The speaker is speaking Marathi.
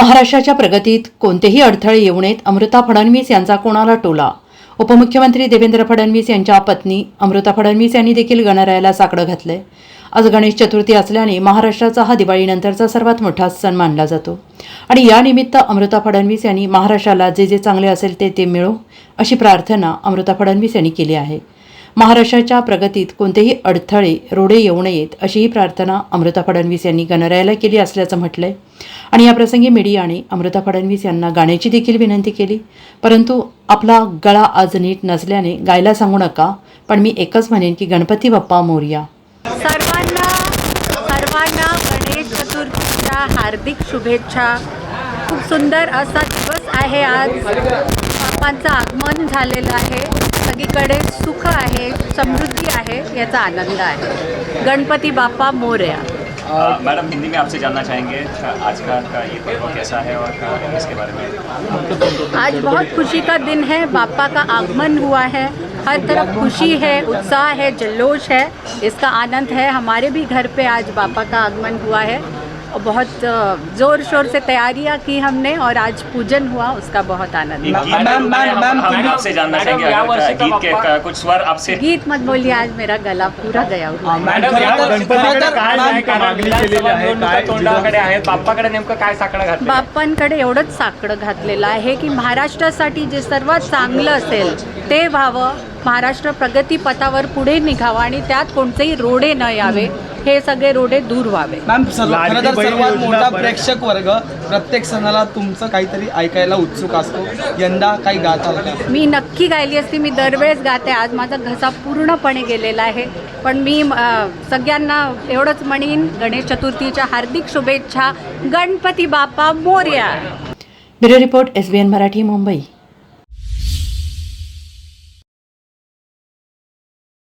महाराष्ट्राच्या प्रगतीत कोणतेही अडथळे येऊ नयेत. अमृता फडणवीस यांचा कोणाला टोला? उपमुख्यमंत्री देवेंद्र फडणवीस यांच्या पत्नी अमृता फडणवीस यांनी देखील गणरायाला साकडं घातलंय. आज गणेश चतुर्थी असल्याने महाराष्ट्राचा हा दिवाळीनंतरचा सर्वात मोठा सण मानला जातो. आणि यानिमित्त अमृता फडणवीस यांनी महाराष्ट्राला जे जे चांगले असेल ते ते मिळो अशी प्रार्थना अमृता फडणवीस यांनी केली आहे. महाराष्ट्राच्या प्रगतीत कोणतेही अडथळे रोडे येऊ नयेत अशीही प्रार्थना अमृता फडणवीस यांनी गणरायाला केली असल्याचं म्हटलंय. आणि याप्रसंगी मीडियाने अमृता फडणवीस यांना गाण्याची देखील विनंती केली. परंतु आपला गळा आज नीट नसल्याने गायला सांगू नका पण मी एकच म्हणेन की गणपती बाप्पा मोरया. सर्वांना सर्वांना गणेश चतुर्थीच्या हार्दिक शुभेच्छा. खूप सुंदर असा दिवस आहे आज. बाप्पांचं आगमन झालेलं आहे. सगळीकडे सुख आहे समृद्धी आहे याचा आनंद आहे. गणपती बाप्पा मोर्या. मैडम हिंदी में आपसे जानना चाहेंगे आज का, का ये पर्व कैसा है और इसके बारे में? आज बहुत खुशी का दिन है बापा का आगमन हुआ है हर तरफ़ खुशी है उत्साह है जल्लोश है इसका आनंद है हमारे भी घर पे आज बापा का आगमन हुआ है। बहुत जोर शोर से तैयारियां की हमने और आज पूजन हुआ उसका बहुत आनंद। आपसे जानना चाहेंगे गीत के कुछ स्वर आपसे। गीत मत बोलिए आज मेरा गला पूरा गया हुआ है। नेमकं काय साकडं घातलं बाप्पांकडे एवढंच साकडं घातलेलं आहे की महाराष्ट्रासाठी जे सर्वात चांगलं असेल ते व्हावं. महाराष्ट्र प्रगतीपथावर पुढे निघावं आणि त्यात कोणतेही रोडे न यावे. हे सगळे रोडे दूर व्हावे. मॅम सर्व लाडकी खरं तर बहीण सर्वात मोठा. प्रेक्षक वर्ग प्रत्येक सणाला तुमचं काहीतरी ऐकायला उत्सुक असतो. यंदा काही गात आलं का? मी नक्की गायली असती. मी दरवेळेस गाते. आज माझा घसा पूर्णपणे गेलेला आहे. पण मी अ, सगळ्यांना एवढंच म्हणीन गणेश चतुर्थीच्या हार्दिक शुभेच्छा. Ganpati Bappa Morya. Bureau report S B N Marathi Mumbai.